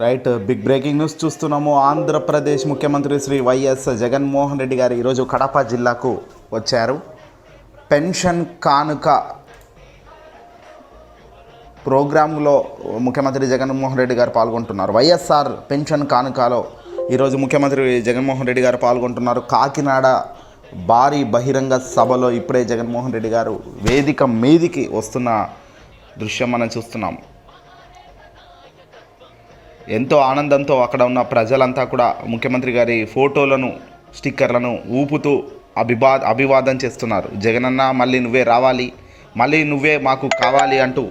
Right big breaking news చూస్తున్నాము. ఆంధ్రప్రదేశ్ ముఖ్యమంత్రి Shri YS Jaganmohan Reddy గారు ఈరోజు కడప జిల్లాకు వచ్చారు. పెన్షన్ కానుక ప్రోగ్రాంలో ముఖ్యమంత్రి జగన్మోహన్ రెడ్డి గారు పాల్గొంటున్నారు. వైఎస్ఆర్ పెన్షన్ కానుకలో ఈరోజు ముఖ్యమంత్రి జగన్మోహన్ రెడ్డి గారు పాల్గొంటున్నారు. కాకినాడ భారీ బహిరంగ సభలో ఇప్పుడే జగన్మోహన్ రెడ్డి గారు వేదిక మీదికి వస్తున్న దృశ్యం మనం చూస్తున్నాం. ఎంతో ఆనందంతో అక్కడ ఉన్న ప్రజలంతా కూడా ముఖ్యమంత్రి గారి ఫోటోలను స్టిక్కర్లను ఊపుతూ అభివా అభివాదం చేస్తున్నారు. జగనన్న మళ్ళీ నువ్వే రావాలి. మళ్ళీ నువ్వే మాకు కావాలి అంటూ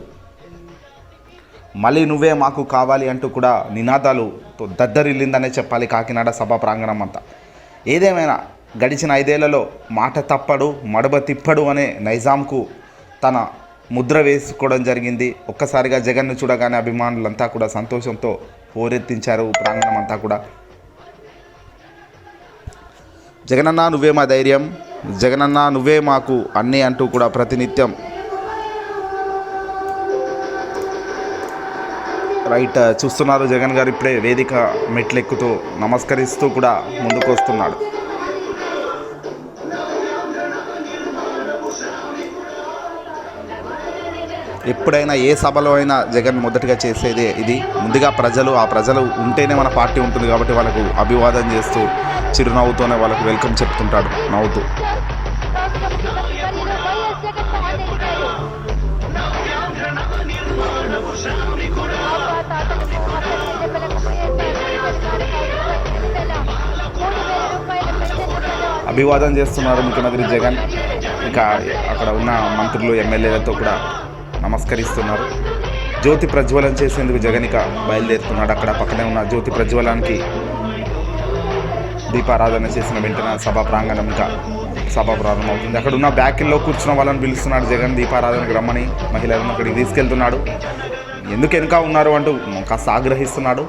మళ్ళీ నువ్వే మాకు కావాలి అంటూ కూడా నినాదాలు దద్దరిల్లిందనే చెప్పాలి కాకినాడ సభా ప్రాంగణం అంతా. ఏదేమైనా గడిచిన ఐదేళ్ళలో మాట తప్పడు మడబ తిప్పడు అనే నైజాంకు తన ముద్ర వేసుకోవడం జరిగింది. ఒక్కసారిగా జగన్ను చూడగానే అభిమానులంతా కూడా సంతోషంతో హోరెత్తించారు ప్రాంగణం అంతా కూడా. జగనన్న నువ్వే మా ధైర్యం. జగనన్న నువ్వే మాకు అన్నీ అంటూ కూడా ప్రతినిత్యం రైట్ చూస్తున్నారు జగన్ గారు ఇప్పుడే వేదిక మెట్లెక్కుతూ నమస్కరిస్తూ కూడా ముందుకు వస్తున్నాడు ఎప్పుడైనా ఏ సభలో అయినా జగన్ మొదటిగా చేసేదే ఇది. ముందుగా ప్రజలు ఆ ప్రజలు ఉంటేనే మన పార్టీ ఉంటుంది కాబట్టి వాళ్ళకు అభివాదం చేస్తూ చిరునవ్వుతోనే వాళ్ళకు వెల్కమ్ చెప్తుంటాడు నవ్వుతూ. అభివాదం చేస్తున్నారు ముఖ్యమంత్రి జగన్. ఇంకా అక్కడ ఉన్న మంత్రులు ఎమ్మెల్యేలతో కూడా నమస్కరిస్తున్నారు. జ్యోతి ప్రజ్వలన చేసేందుకు జగన్ ఇక బయలుదేరుతున్నాడు. అక్కడ పక్కనే ఉన్న జ్యోతి ప్రజ్వలానికి దీపారాధన చేసిన వెంటనే సభా ప్రాంగణం ఇంకా సభ ప్రారంభమవుతుంది. అక్కడ ఉన్న బ్యాకిల్లో కూర్చున్న వాళ్ళని పిలుస్తున్నాడు జగన్. దీపారాధనకు రమ్మని మహిళలను అక్కడికి తీసుకెళ్తున్నాడు. ఎందుకు వెనుక ఉన్నారు అంటూ కాస్త ఆగ్రహిస్తున్నాడు.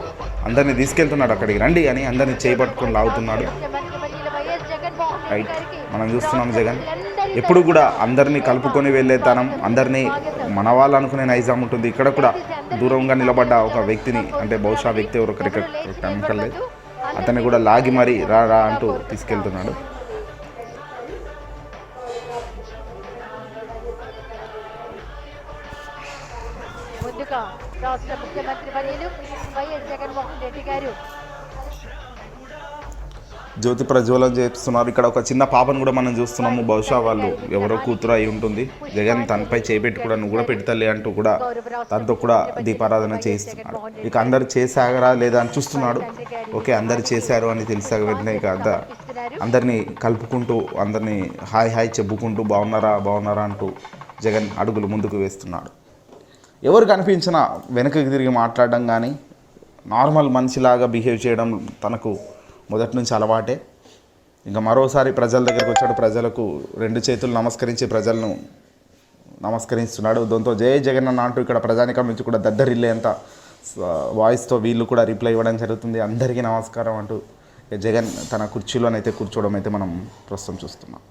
అందరినీ తీసుకెళ్తున్నాడు అక్కడికి రండి అని అందరినీ చేపట్టుకొని లాగుతున్నాడు. రైట్ మనం చూస్తున్నాం జగన్. ఎప్పుడు కూడా అందరినీ కలుపుకొని వెళ్ళే తనం అందరినీ మన వాళ్ళు అనుకునే నైజాం ఉంటుంది. ఇక్కడ కూడా దూరంగా నిలబడ్డ ఒక వ్యక్తిని అంటే బహుశా వ్యక్తి ఎవరు కనకలేదు అతన్ని కూడా లాగి మరి రా రా అంటూ తీసుకెళ్తున్నాడు. రాష్ట్ర ముఖ్యమంత్రి వర్యులు వైఎస్ జగన్మోహన్ రెడ్డి గారు జ్యోతి ప్రజ్వలం చేస్తున్నారు. ఇక్కడ ఒక చిన్న పాపను కూడా మనం చూస్తున్నాము. బహుశా వాళ్ళు ఎవరో కూతురు అయి ఉంటుంది. జగన్ తనపై చేపెట్టి కూడా నువ్వు కూడా పెడతలే అంటూ కూడా తనతో కూడా దీపారాధన చేయిస్తున్నాడు ఇక అందరు చేశారా లేదా అని చూస్తున్నాడు. ఓకే అందరు చేశారు అని తెలిసాక వెంటనే ఇక అంద అందరినీ కలుపుకుంటూ అందరినీ హాయ్ హాయ్ చెప్పుకుంటూ బాగున్నారా బాగున్నారా అంటూ జగన్ అడుగులు ముందుకు వేస్తున్నాడు ఎవరు కనిపించినా వెనక్కి తిరిగి మాట్లాడడం కానీ నార్మల్ మనిషిలాగా బిహేవ్ చేయడం తనకు మొదటి నుంచి అలవాటే. ఇంకా మరోసారి ప్రజల దగ్గరికి వచ్చాడు. ప్రజలకు రెండు చేతులు నమస్కరించి ప్రజలను నమస్కరిస్తున్నాడు. దాంతో జయ జగన్ అన్న అంటూ ఇక్కడ ప్రజానికం నుంచి కూడా దద్దరిల్లేంత వాయిస్తో వీళ్ళు కూడా రిప్లై ఇవ్వడం జరుగుతుంది. అందరికీ నమస్కారం అంటూ జగన్ తన కుర్చీలోనైతే కూర్చోవడం అయితే మనం ప్రస్తుతం చూస్తున్నాం.